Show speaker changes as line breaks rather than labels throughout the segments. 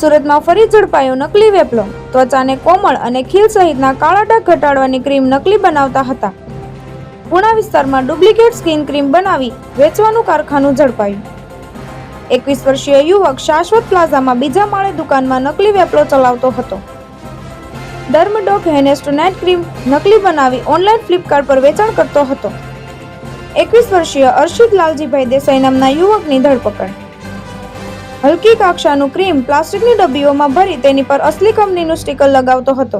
સુરતમાં ફરી ઝડપાયો નકલી વેપલો. ત્વચાને કોમળ અને ખીલ સહિતના કાળા ડાઘ ઘટાડવાની ક્રીમ નકલી બનાવતા હતા. પુણા વિસ્તારમાં ડુપ્લિકેટ સ્કિન ક્રીમ બનાવી વેચવાનું કારખાનું ઝડપાયું. એકવીસ વર્ષીય યુવક શાશ્વત પ્લાઝામાં બીજા માળે દુકાનમાં નકલી વેપલો ચલાવતો હતો. ડર્મડોક હેનેસ્ટ નાઇટ ક્રીમ નકલી બનાવી ઓનલાઈન ફ્લિપકાર્ટ પર વેચાણ કરતો હતો. એકવીસ વર્ષીય અર્શિદ લાલજીભાઈ દેસાઈ નામના યુવકની ધરપકડ. હલકી કક્ષાનું ક્રીમ પ્લાસ્ટિકની ડબ્બીઓમાં ભરી તેની પર અસલી કંપનીનું સ્ટીકર લગાવતો હતો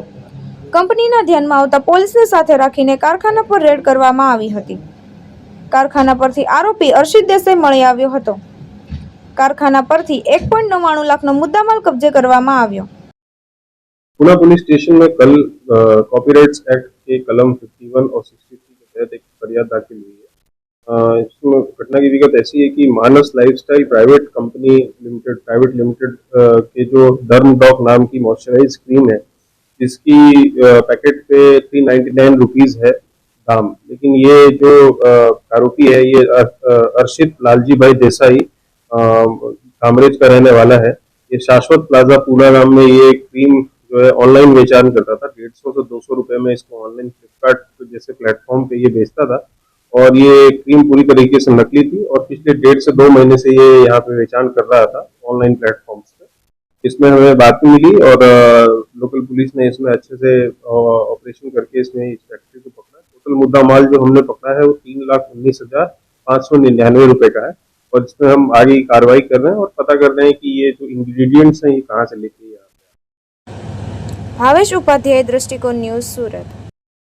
કંપનીના ધ્યાનમાં આવતા પોલીસને સાથે રાખીને કારખાના પર રેડ કરવામાં આવી હતી કારખાના પરથી આરોપી અર્ષિત દેસાઈ મળી આવ્યો હતો કારખાના પરથી એક પોઈન્ટ નવ્વાણું લાખનો મુદ્દામાલ કબજે કરવામાં આવ્યો
पुणे पुलिस स्टेशन में कल कॉपीराइट्स एक्ट के कलम 51 और 63 के तहत एक फरियाद दाखिल हुई है अ, इसमें घटना की विगत ऐसी है कि Manas lifestyle private company limited private limited के जो धर्म डॉक नाम की मॉइस्चराइज क्रीम है, जिसकी पैकेट पे थ्री नाइन्टी है दाम। लेकिन ये जो आरोपी है, ये अर्षित लालजी भाई देसाई कामरेज का रहने वाला है। ये शाश्वत प्लाजा पूना नाम में ये क्रीम जो है ऑनलाइन बेचान करता था। डेढ़ सौ से दो सौ रुपए में इसको ऑनलाइन फ्लिपकार्ट जैसे प्लेटफॉर्म पे ये बेचता था। और ये क्रीम पूरी तरीके से नकली थी और पिछले डेढ़ से दो महीने से ये यहाँ पे बेचान कर रहा था ऑनलाइन प्लेटफॉर्म पे। इसमें हमें बात भी मिली और लोकल पुलिस ने इसमें अच्छे से ऑपरेशन करके इसमें इस फैक्ट्री को पकड़ा। टोटल मुद्दा माल जो हमने पकड़ा है वो तीन लाख उन्नीस हज़ार पाँच सौ निन्यानवे रुपये का है और इसमें हम आगे कार्रवाई कर रहे हैं और पता कर रहे हैं कि ये जो इंग्रेडिएंट्स हैं ये कहाँ से लेके
भावेश उपाध्याय, दृष्टिकोण न्यूज़, सूरत।